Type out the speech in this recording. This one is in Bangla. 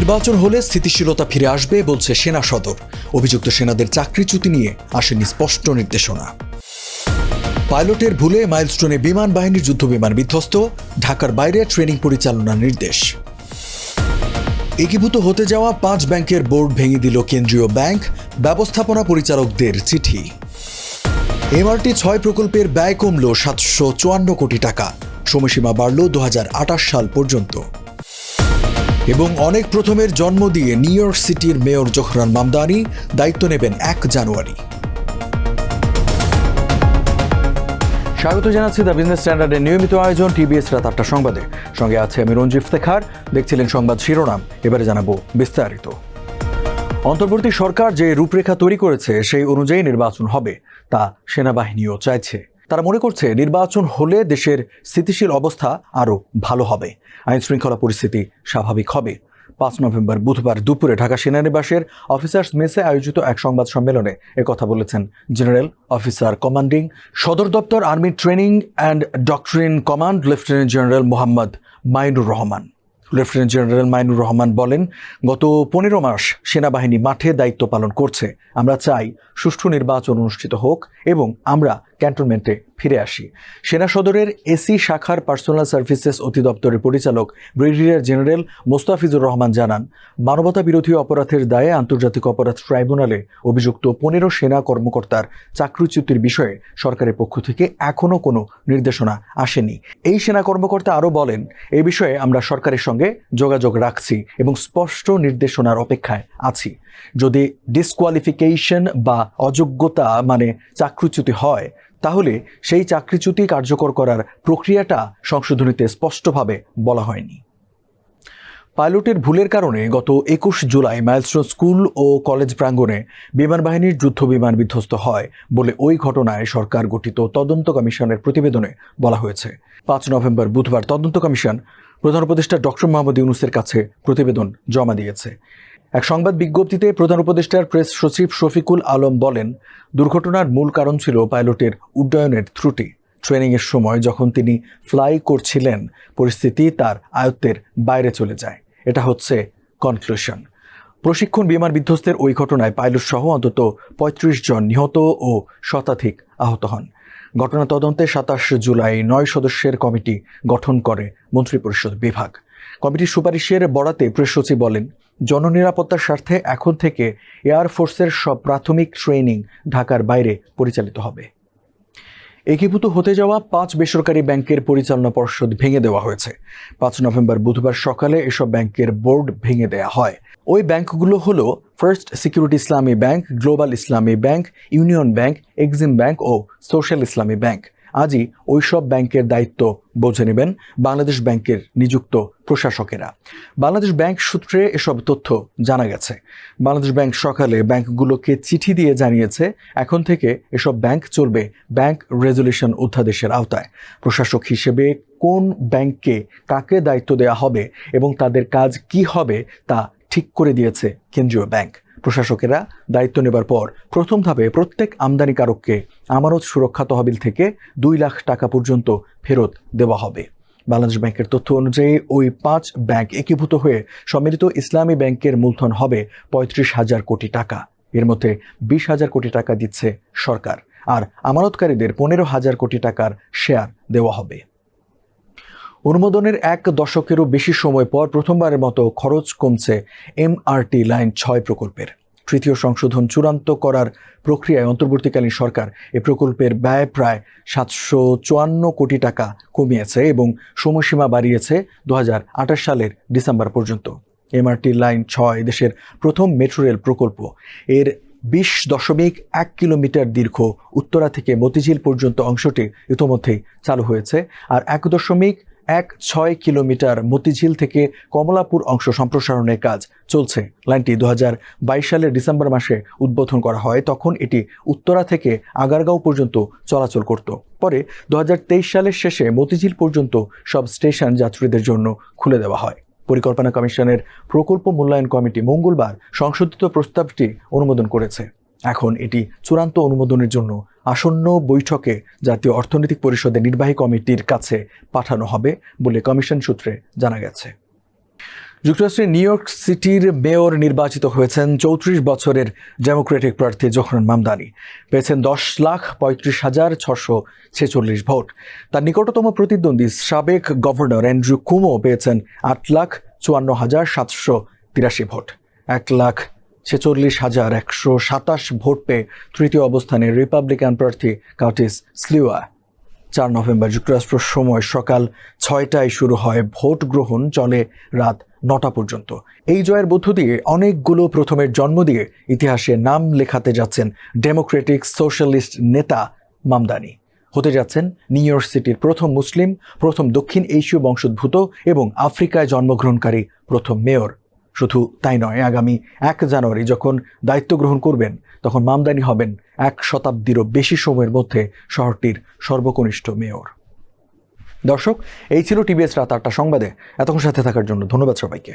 নির্বাচন হলে স্থিতিশীলতা ফিরে আসবে বলছে সেনা সদর। অভিযুক্ত সেনাদের চাকরিচ্যুতি নিয়ে আসেনি স্পষ্ট নির্দেশনা। পাইলটের ভুলে মাইলস্টোনে বিমান বাহিনীর যুদ্ধবিমান বিধ্বস্ত, ঢাকার বাইরে ট্রেনিং পরিচালনার নির্দেশ। একীভূত হতে যাওয়া পাঁচ ব্যাংকের বোর্ড ভেঙে দিল কেন্দ্রীয় ব্যাংক, ব্যবস্থাপনা পরিচালকদের চিঠি। এমআরটি ছয় প্রকল্পের ব্যয় কমল সাতশো চুয়ান্ন কোটি টাকা। সময়সীমা বাড়ল দু হাজার আঠাশ সাল পর্যন্ত। এবং অনেক প্রথমের জন্ম দিয়ে নিউ ইয়র্ক সিটির মেয়র জোহরান মামদানি দায়িত্ব নেবেন এক জানুয়ারি। স্বাগত জানাচ্ছি দ্য বিজনেস স্ট্যান্ডার্ডের নিয়মিত আয়োজন টিবিএস রাত আটটা সংবাদে। সঙ্গে আছে আমি রঞ্জিত ইফতেখার দেখছিলেন সংবাদ শিরোনাম, এবারে জানাব বিস্তারিত। অন্তর্বর্তী সরকার যে রূপরেখা তৈরি করেছে, সেই অনুযায়ী নির্বাচন হবে, তা সেনাবাহিনীও চাইছে। তারা মনে করছে নির্বাচন হলে দেশের স্থিতিশীল অবস্থা আরও ভালো হবে। আইন শৃঙ্খলা পরিস্থিতি স্বাভাবিক হবে। পাঁচ নভেম্বর বুধবার দুপুরে ঢাকা সেনানিবাসের অফিসার্স মেসে আয়োজিত এক সংবাদ সম্মেলনে একথা বলেছেন জেনারেল অফিসার কমান্ডিং সদর দপ্তর army training and doctrine command lieutenant general Mohammad Mainur Rahman. Lieutenant general Mainur Rahman বলেন, গত পনেরো মাস সেনাবাহিনী মাঠে দায়িত্ব পালন করছে। আমরা চাই সুষ্ঠু নির্বাচন অনুষ্ঠিত হোক এবং আমরা ক্যান্টনমেন্টে ফিরে আসি। সেনা সদরের এসি শাখার পার্সোনাল সার্ভিসেস অধিদপ্তরের পরিচালক ব্রিগেডিয়ার জেনারেল মোস্তাফিজুর রহমান জানান, মানবতা বিরোধী অপরাধের দায়ে আন্তর্জাতিক অপরাধ ট্রাইব্যুনালে অভিযুক্ত পনেরো সেনা কর্মকর্তার চাকরিচ্যুতির বিষয়ে সরকারের পক্ষ থেকে এখনও কোনো নির্দেশনা আসেনি। এই সেনা কর্মকর্তা আরও বলেন এই বিষয়ে আমরা সরকারের সঙ্গে যোগাযোগ রাখছি এবং স্পষ্ট নির্দেশনার অপেক্ষায় আছি। যদি ডিসকোয়ালিফিকেশন বা অযোগ্যতা মানে চাকরিচ্যুতি হয় তাহলে সেই চাকরিচ্যুতি কার্যকর করার প্রক্রিয়াটা সংশোধনীতে স্পষ্টভাবে বলা হয়নি। পাইলটের ভুলের কারণে গত একুশ জুলাই মাইলস্টোন স্কুল ও কলেজ প্রাঙ্গণে বিমান বাহিনীর যুদ্ধ বিমান বিধ্বস্ত হয় বলে ওই ঘটনায় সরকার গঠিত তদন্ত কমিশনের প্রতিবেদনে বলা হয়েছে। পাঁচ নভেম্বর বুধবার তদন্ত কমিশন প্রধান উপদেষ্টা ডক্টর মোহাম্মদ ইউনুসের কাছে প্রতিবেদন জমা দিয়েছে। এক সংবাদ বিজ্ঞপ্তিতে প্রধান উপদেষ্টার প্রেস সচিব শফিকুল আলম বলেন, দুর্ঘটনার মূল কারণ ছিল পাইলটের উড্ডয়নের ত্রুটি। ট্রেনিংয়ের সময় যখন তিনি ফ্লাই করছিলেন, পরিস্থিতি তার আয়ত্তের বাইরে চলে যায়। এটা হচ্ছে কনক্লুশন। প্রশিক্ষণ বিমান বিধ্বস্তের ওই ঘটনায় পাইলট সহ অন্তত পঁয়ত্রিশ জন নিহত ও শতাধিক আহত হন। ঘটনা তদন্তে সাতাশ জুলাই নয় সদস্যের কমিটি গঠন করে মন্ত্রিপরিষদ বিভাগ। কমিটির সুপারিশের বরাতে প্রেস সচিব বলেন জননিরাপত্তার স্বার্থে এখন থেকে এয়ারফোর্সের সব প্রাথমিক ট্রেনিং ঢাকার বাইরে পরিচালিত হবে। একীভূত হতে যাওয়া পাঁচ বেসরকারি ব্যাংকের পরিচালনা পর্ষদ ভেঙে দেওয়া হয়েছে। পাঁচ নভেম্বর বুধবার সকালে এসব ব্যাংকের বোর্ড ভেঙে দেওয়া হয়। ওই ব্যাংকগুলো হলো first security Islami bank global Islami bank union bank exim bank ও সোশ্যাল ইসলামী ব্যাংক আজই ওইসব ব্যাংকের দায়িত্ব বুঝে নেবেন বাংলাদেশ ব্যাংকের নিযুক্ত প্রশাসকেরা। বাংলাদেশ ব্যাংক সূত্রে এসব তথ্য জানা গেছে। বাংলাদেশ ব্যাংক সকালে ব্যাংকগুলোকে চিঠি দিয়ে জানিয়েছে, এখন থেকে এসব ব্যাংক চলবে ব্যাংক রেজলিউশন অধ্যাদেশের আওতায়। প্রশাসক হিসেবে কোন ব্যাংককে কাকে দায়িত্ব দেওয়া হবে এবং তাদের কাজ কি হবে তা ঠিক করে দিয়েছে কেন্দ্রীয় ব্যাংক। প্রশাসকেরা দায়িত্ব নেবার পর প্রথম ধাপে প্রত্যেক আমদানিকারককে আমানত সুরক্ষা তহবিল থেকে দুই লাখ টাকা পর্যন্ত ফেরত দেওয়া হবে। বাংলাদেশ ব্যাংকের তথ্য অনুযায়ী ওই পাঁচ ব্যাংক একীভূত হয়ে সম্মিলিত ইসলামী ব্যাংকের মূলধন হবে পঁয়ত্রিশ হাজার কোটি টাকা। এর মধ্যে বিশ হাজার কোটি টাকা দিচ্ছে সরকার আর আমানতকারীদের পনেরো হাজার কোটি টাকার শেয়ার দেওয়া হবে। অনুমোদনের এক দশকেরও বেশি সময় পর প্রথমবারের মতো খরচ কমছে এমআরটি লাইন ছয় প্রকল্পের। তৃতীয় সংশোধন চূড়ান্ত করার প্রক্রিয়ায় অন্তর্বর্তীকালীন সরকার এ প্রকল্পের ব্যয় প্রায় সাতশো চুয়ান্ন কোটি টাকা কমিয়েছে এবং সময়সীমা বাড়িয়েছে দু হাজার আঠাশ সালের ডিসেম্বর পর্যন্ত। এমআরটি লাইন ছয় দেশের প্রথম মেট্রো রেল প্রকল্প। এর বিশ দশমিক এক কিলোমিটার দীর্ঘ উত্তরা থেকে মতিঝিল পর্যন্ত অংশটি ইতোমধ্যেই চালু হয়েছে আর এক দশমিক এক ছয় কিলোমিটার মতিঝিল থেকে কমলাপুর অংশ সম্প্রসারণের কাজ চলছে। লাইনটি দু হাজার বাইশ সালের ডিসেম্বর মাসে উদ্বোধন করা হয়। তখন এটি উত্তরা থেকে আগারগাঁও পর্যন্ত চলাচল করত। পরে দু হাজার তেইশ সালের শেষে মতিঝিল পর্যন্ত সব স্টেশন যাত্রীদের জন্য খুলে দেওয়া হয়। পরিকল্পনা কমিশনের প্রকল্প মূল্যায়ন কমিটি মঙ্গলবার সংশোধিত প্রস্তাবটি অনুমোদন করেছে। এখন এটি চূড়ান্ত অনুমোদনের জন্য আসন্ন বৈঠকে জাতীয় অর্থনৈতিক পরিষদের নির্বাহী কমিটির কাছে পাঠানো হবে বলে কমিশন সূত্রে জানা গেছে। যুক্তরাষ্ট্রের নিউ ইয়র্ক সিটির মেয়র নির্বাচিত হয়েছেন চৌত্রিশ বছরের ডেমোক্রেটিক প্রার্থী জোহরান মামদানি। পেয়েছেন দশ লাখ পঁয়ত্রিশ হাজার ছশো ছেচল্লিশ ভোট। তার নিকটতম প্রতিদ্বন্দ্বী সাবেক গভর্নর অ্যান্ড্রু কুমো পেয়েছেন আট লাখ চুয়ান্ন হাজার সাতশো তিরাশি ভোট। এক লাখ ছেচল্লিশ হাজার একশো সাতাশ ভোট পেয়ে তৃতীয় অবস্থানে রিপাবলিকান প্রার্থী কার্টিস স্লিওয়া চার নভেম্বর যুক্তরাষ্ট্র সময় সকাল ছয়টায় শুরু হয় ভোট গ্রহণ, চলে রাত নটা পর্যন্ত। এই জয়ের মধ্য দিয়ে অনেকগুলো প্রথমের জন্ম দিয়ে ইতিহাসে নাম লেখাতে যাচ্ছেন ডেমোক্রেটিক সোশ্যালিস্ট নেতা মামদানি। হতে যাচ্ছেন নিউ ইয়র্ক সিটির প্রথম মুসলিম, প্রথম দক্ষিণ এশীয় বংশোদ্ভূত এবং আফ্রিকায় জন্মগ্রহণকারী প্রথম মেয়র। শুধু তাই নয়, আগামী এক জানুয়ারি যখন দায়িত্ব গ্রহণ করবেন, তখন মামদানি হবেন এক শতাব্দীরও বেশি সময়ের মধ্যে শহরটির সর্বকনিষ্ঠ মেয়র। দর্শক, এই ছিল টিভিএস রাত আটটা সংবাদে। এতক্ষণ সাথে থাকার জন্য ধন্যবাদ সবাইকে।